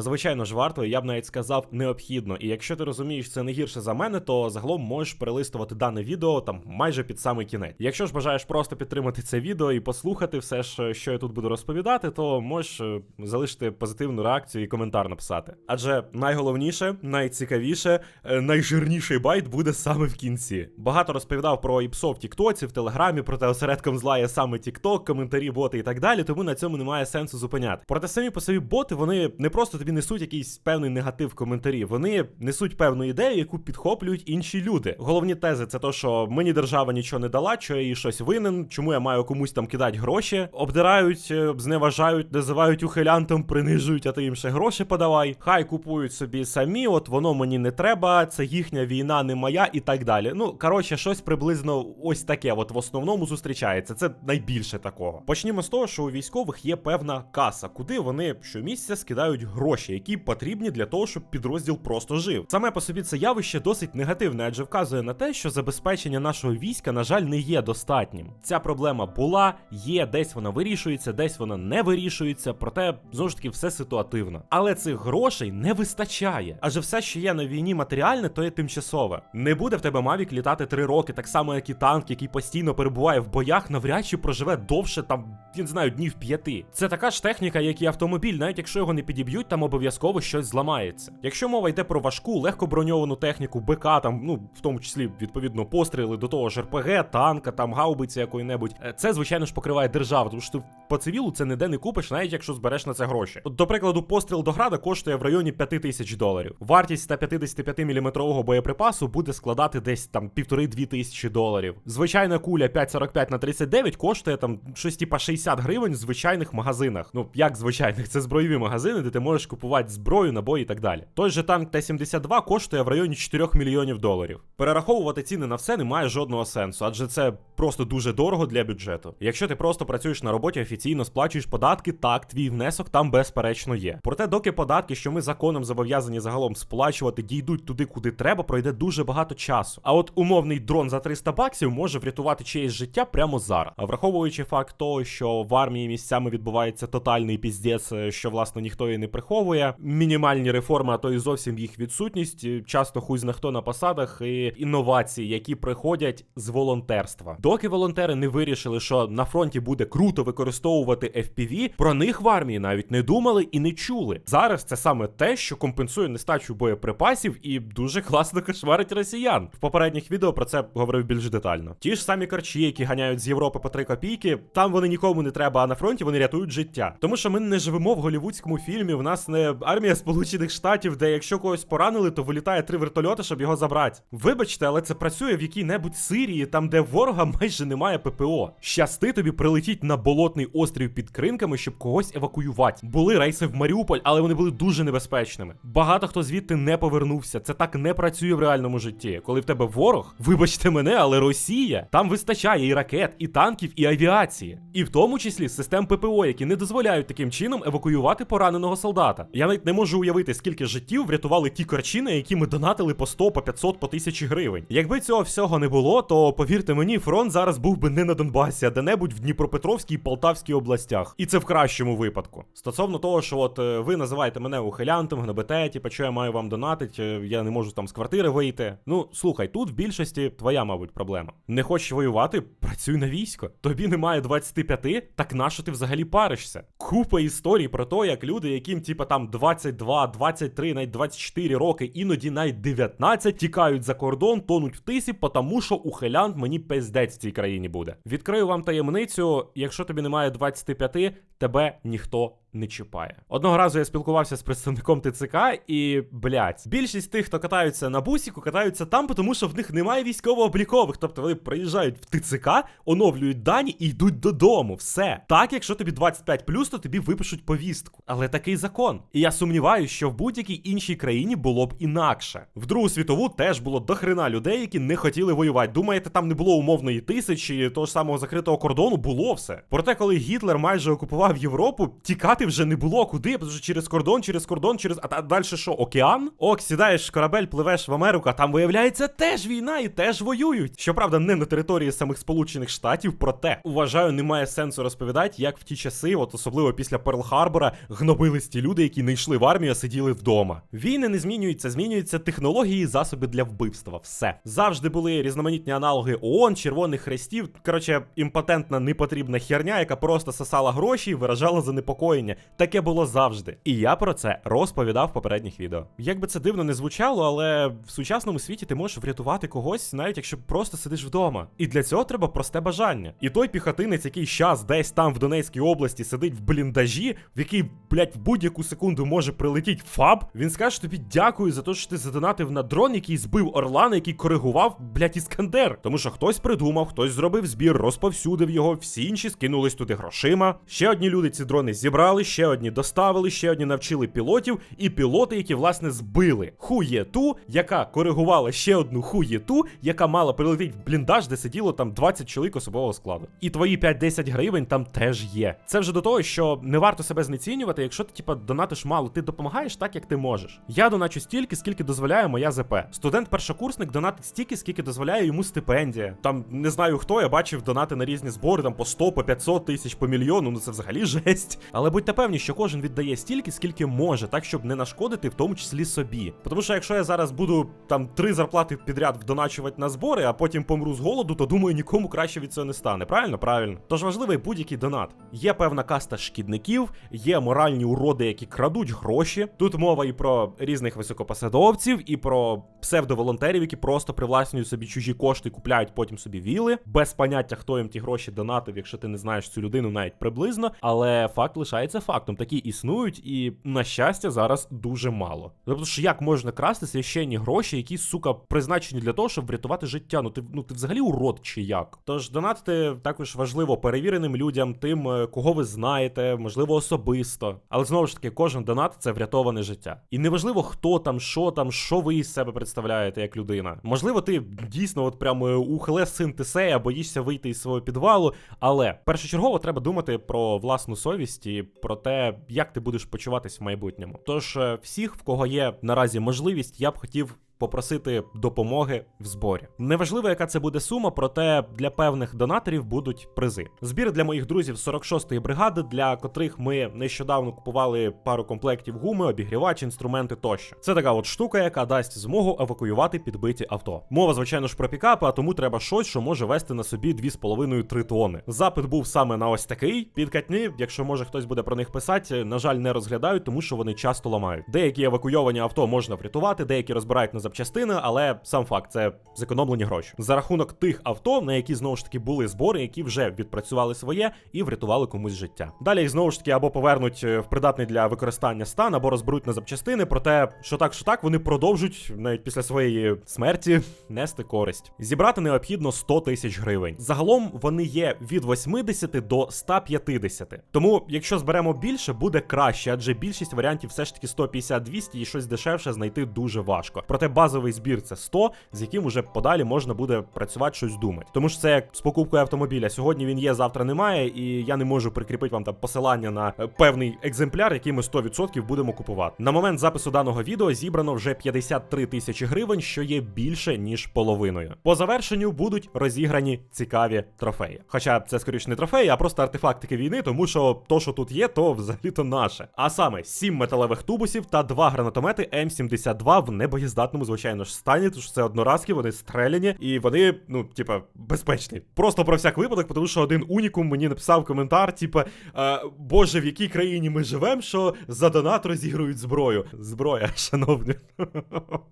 Звичайно ж, варто, я б навіть сказав, необхідно. І якщо ти розумієш це не гірше за мене, то загалом можеш перелистувати дане відео там майже під самий кінець. Якщо ж бажаєш просто підтримати це відео і послухати все ж, що я тут буду розповідати, то можеш е, залишити позитивну реакцію і коментар написати. Адже найголовніше, найцікавіше, е, найжирніший байт буде саме в кінці. Багато розповідав про іпсо в Тіктоці, в Телеграмі, проте осередком зла є саме Тікток, коментарі, боти і так далі, тому на цьому немає сенсу зупиняти. Проте самі по собі боти вони не просто тобі несуть якийсь певний негатив в коментарі, вони несуть певну ідею, яку підхоплюють інші люди. Головні тези це то, що мені держава нічого не дала, що я їй щось винен, чому я маю комусь там кидати гроші, обдирають, е, зневажають, називають ухилянтом, принижують, а ти їм ще гроші подавай. Хай купують собі самі, от воно мені не треба, це їхня війна, не моя, і так далі. Ну коротше, щось приблизно ось таке. От в основному зустрічається. Це найбільше такого. Почнімо з того, що у військових є певна каса, куди вони щомісяця скидають гроші, які потрібні для того, щоб підрозділ просто жив. Саме по собі це явище досить негативне, адже вказує на те, що забезпечення нашого війська, на жаль, не є достатнім. Ця проблема була, є, десь вона вирішується, десь вона не вирішується, проте знову ж таки все ситуативно. Але цих грошей не вистачає. Адже все, що є на війні матеріальне, то є тимчасове. Не буде в тебе Мавік літати три роки, так само як і танк, який постійно перебуває в боях, навряд чи проживе довше там, я не знаю, днів п'яти. Це така ж техніка, як і автомобіль, навіть якщо його не підіб'ють, там обов'язково щось зламається. Якщо мова йде про важку, легко броньовану техніку, БК, там, ну в тому числі відповідно постріли до того ж РПГ, танка, там гаубиці якої-небудь, е, це звичайно ж покриває держава, тому що ти по цивілу це ніде не купиш, навіть якщо збереш на це гроші. От, до прикладу, постріл до града коштує в районі 5 тисяч доларів. Вартість 155 мм боєприпасу буде складати десь там півтори-дві тисячі доларів. Звичайна куля 5,45 на 39 коштує там щось типа 60 гривень в звичайних магазинах. Ну як звичайних, це збройові магазини, де ти можеш купувати зброю, набої і так далі. Той же танк Т-72 коштує в районі 4 мільйонів доларів. Перераховувати ціни на все не має жодного сенсу, адже це просто дуже дорого для бюджету. Якщо ти просто працюєш на роботі офіційно, сплачуєш податки, так, твій внесок там безперечно є. Проте, доки податки, що ми законом зобов'язані загалом сплачувати, дійдуть туди, куди треба, пройде дуже багато часу. А от умовний дрон за 300 баксів може врятувати чиєсь життя прямо зараз. А враховуючи факт того, що в армії місцями відбувається тотальний піздець, е, що власне ніхто і не приховує. Мінімальні реформи, а то і зовсім їх відсутність. Часто хуй зна хто на посадах і інновації, які приходять з волонтерства. Доки волонтери не вирішили, що на фронті буде круто використовувати FPV, про них в армії навіть не думали і не чули. Зараз це саме те, що компенсує нестачу боєприпасів і дуже класно кошмарить росіян. В попередніх відео про це говорив більш детально. Ті ж самі корчі, які ганяють з Європи по 3 копійки, там вони нікому не треба, а на фронті вони рятують життя. Тому що ми не живемо в голівудському фільмі. В нас не армія Сполучених Штатів, де якщо когось поранили, то вилітає три вертольоти, щоб його забрати. Вибачте, але це працює в якій-небудь Сирії, там де ворога майже немає ППО. Щасти тобі прилетіть на болотний острів під кринками, щоб когось евакуювати. Були рейси в Маріуполь, але вони були дуже небезпечними. Багато хто звідти не повернувся. Це так не працює в реальному житті. Коли в тебе ворог, вибачте мене, але Росія там вистачає і ракет, і танків, і авіації, і в тому числі систем ППО, які не дозволяють таким чином евакуювати пораненого солдата. Я навіть не можу уявити, скільки життів врятували ті корчини, які ми донатили по 100, по 500, по 1000 гривень. Якби цього всього не було, то повірте мені, фронт зараз був би не на Донбасі, а де-небудь в Дніпропетровській і Полтавській областях. І це в кращому випадку. Стосовно того, що от е, ви називаєте мене ухилянтом, гнобите, типу, що я маю вам донатить, е, я не можу там з квартири вийти. Ну слухай, тут в більшості твоя, мабуть, проблема. Не хочеш воювати, працюй на військо. Тобі немає 25, так нащо ти взагалі паришся? Купа історій про те, як люди, яким типа там 22, 23, навіть 24 роки, іноді навіть 19, тікають за кордон, тонуть в тисі, тому що ухилянт мені пиздець в цій країні буде. Відкрию вам таємницю, якщо тобі немає 25, тебе ніхто не чіпає. Одного разу я спілкувався з представником ТЦК, і блять, більшість тих, хто катаються на бусіку, катаються там, тому що в них немає військово-облікових. Тобто вони приїжджають в ТЦК, оновлюють дані і йдуть додому. Все. Так, якщо тобі 25 то тобі випишуть повістку. Але такий закон. І я сумніваюся, що в будь-якій іншій країні було б інакше. В Другу світову теж було дохрена людей, які не хотіли воювати. Думаєте, там не було умовної тисячі, того ж самого закритого кордону було все. Проте, коли Гітлер майже окупував Європу, тікати пливати вже не було куди, тому що через кордон, через кордон, через. А далі що, океан? Ок, сідаєш в корабель, пливеш в Америку, а там виявляється теж війна і теж воюють. Щоправда, не на території самих Сполучених Штатів, проте вважаю, немає сенсу розповідати, як в ті часи, от особливо після Перл-Харбора, гнобились ті люди, які не йшли в армію, а сиділи вдома. Війни не змінюються, змінюються технології і засоби для вбивства. Все завжди були різноманітні аналоги ООН, червоних хрестів. Коротше, імпотентна непотрібна херня, яка просто сосала гроші і виражала занепокоєння. Таке було завжди. І я про це розповідав в попередніх відео. Як би це дивно не звучало, але в сучасному світі ти можеш врятувати когось, навіть якщо просто сидиш вдома. І для цього треба просте бажання. І той піхотинець, який щас десь там в Донецькій області сидить в бліндажі, в який, блядь, в будь-яку секунду може прилетіти ФАБ, він скаже тобі дякую за те, що ти задонатив на дрон, який збив Орлана, який коригував, блядь, іскандер. Тому що хтось придумав, хтось зробив збір, розповсюдив його, всі інші скинулись туди грошима. Ще одні люди ці дрони зібрали, ще одні доставили, ще одні навчили пілотів, і пілоти, які власне збили хуєту, яка коригувала ще одну хуєту, яка мала прилетіти в бліндаж, де сиділо там 20 чоловік особового складу. І твої 5-10 гривень там теж є. Це вже до того, що не варто себе знецінювати, якщо ти типа донатиш мало, ти допомагаєш так, як ти можеш. Я доначу стільки, скільки дозволяє моя ЗП. Студент-першокурсник донатить стільки, скільки дозволяє йому стипендія. Там не знаю хто, я бачив донати на різні збори, там по 100, по 500 тисяч, по мільйону. Ну це взагалі жесть. Але будьте певні, що кожен віддає стільки, скільки може, так щоб не нашкодити, в тому числі собі. Тому що якщо я зараз буду там три зарплати підряд вдоначувати на збори, а потім помру з голоду, то думаю, нікому краще від цього не стане. Правильно? Правильно. Тож важливий будь-який донат. Є певна каста шкідників, є моральні уроди, які крадуть гроші. Тут мова і про різних високопосадовців, і про псевдоволонтерів, які просто привласнюють собі чужі кошти, купляють потім собі віли, без поняття, хто їм ті гроші донатив, якщо ти не знаєш цю людину навіть приблизно. Але факт лишається фактом. Такі існують, і на щастя, зараз дуже мало. Тобто, ж як можна красти священні гроші, які сука призначені для того, щоб врятувати життя? Ну ти ну ти взагалі урод чи як? Тож донатити також важливо перевіреним людям, тим, е, кого ви знаєте, можливо, особисто. Але знову ж таки, кожен донат це врятоване життя. І неважливо, хто там, що там, що ви із себе представляєте як людина. Можливо, ти дійсно, от прямо ухле син Тесея, боїшся вийти із свого підвалу. Але першочергово треба думати про власну совість і про те, як ти будеш почуватись в майбутньому. Тож е, всіх, в кого є наразі можливість, я б хотів. Попросити допомоги в зборі. Неважливо, яка це буде сума, проте для певних донаторів будуть призи. Збір для моїх друзів 46-ї бригади, для котрих ми нещодавно купували пару комплектів гуми, обігрівач, інструменти тощо. Це така от штука, яка дасть змогу евакуювати підбиті авто. Мова, звичайно ж, про пікапи, а тому треба щось, що може вести на собі 2,5-3 тони. Запит був саме на ось такий. Підкатні, якщо може хтось буде про них писати, на жаль, не розглядають, тому що вони часто ламають. Деякі евакуйовані авто можна врятувати, деякі розбирають на запчастини, але сам факт це зекономлені гроші. За рахунок тих авто, на які знову ж таки були збори, які вже відпрацювали своє і врятували комусь життя. Далі їх знову ж таки або повернуть е, в придатний для використання стан, або розберуть на запчастини. Проте, що так, що так, вони продовжують навіть після своєї смерті нести користь. Зібрати необхідно 100 тисяч гривень. Загалом вони є від 80 до 150. Тому, якщо зберемо більше, буде краще, адже більшість варіантів все ж таки 150-200 і щось дешевше знайти дуже важко. Проте базовий збір це 100, з яким уже подалі можна буде працювати щось думати. Тому що це як з покупкою автомобіля. Сьогодні він є, завтра немає, і я не можу прикріпити вам там посилання на е, певний екземпляр, який ми 100% будемо купувати. На момент запису даного відео зібрано вже 53 тисячі гривень, що є більше ніж половиною. По завершенню будуть розіграні цікаві трофеї. Хоча це скоріше не трофеї, а просто артефактики війни, тому що то, що тут є, то взагалі-то наше. А саме 7 металевих тубусів та 2 гранатомети М72 в небоєздатному, звичайно ж, стані, тому що це одноразки, вони стреляні, і вони, ну, типа, безпечні. Просто про всяк випадок, тому що один унікум мені написав коментар, типа, е, Боже, в якій країні ми живемо, що за донат розігрують зброю. Зброя, шановні.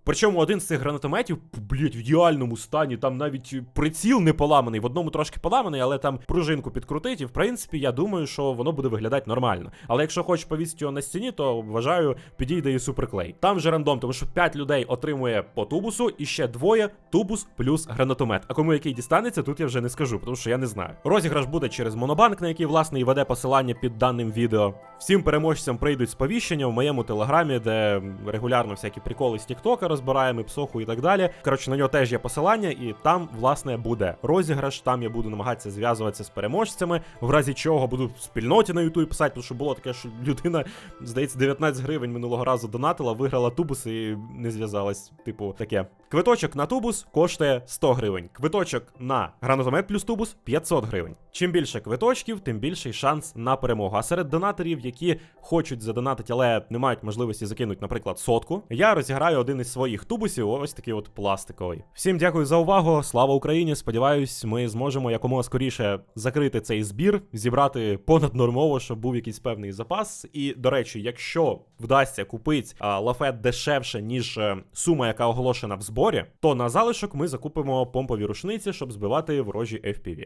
Причому один з цих гранатометів, блять, в ідеальному стані, там навіть приціл не поламаний, в одному трошки поламаний, але там пружинку підкрутить, і в принципі, я думаю, що воно буде виглядати нормально. Але якщо хочеш повісити його на стіні, то вважаю, підійде і суперклей. Там же рандом, тому що 5 людей отримує отримує по тубусу, і ще двоє тубус плюс гранатомет. А кому який дістанеться, тут я вже не скажу, тому що я не знаю. Розіграш буде через монобанк, на який власне і веде посилання під даним відео. Всім переможцям прийдуть сповіщення в моєму телеграмі, де регулярно всякі приколи з Тіктока розбираємо, і псоху і так далі. Коротше, на нього теж є посилання, і там, власне, буде розіграш. Там я буду намагатися зв'язуватися з переможцями, в разі чого буду в спільноті на Ютубі писати, тому що було таке, що людина, здається, 19 гривень минулого разу донатила, виграла тубус і не зв'язалась. Типу, таке. Квиточок на тубус коштує 100 гривень. Квиточок на гранатомет плюс тубус 500 гривень. Чим більше квиточків, тим більший шанс на перемогу. А серед донаторів, які хочуть задонатити, але не мають можливості закинути, наприклад, сотку, я розіграю один із своїх тубусів, ось такий от пластиковий. Всім дякую за увагу. Слава Україні! Сподіваюсь, ми зможемо якомога скоріше закрити цей збір, зібрати понаднормово, щоб був якийсь певний запас. І до речі, якщо вдасться купити лафет дешевше, ніж е, сума, яка оголошена в зборі, то на залишок ми закупимо помпові рушниці, щоб збивати ворожі FPV.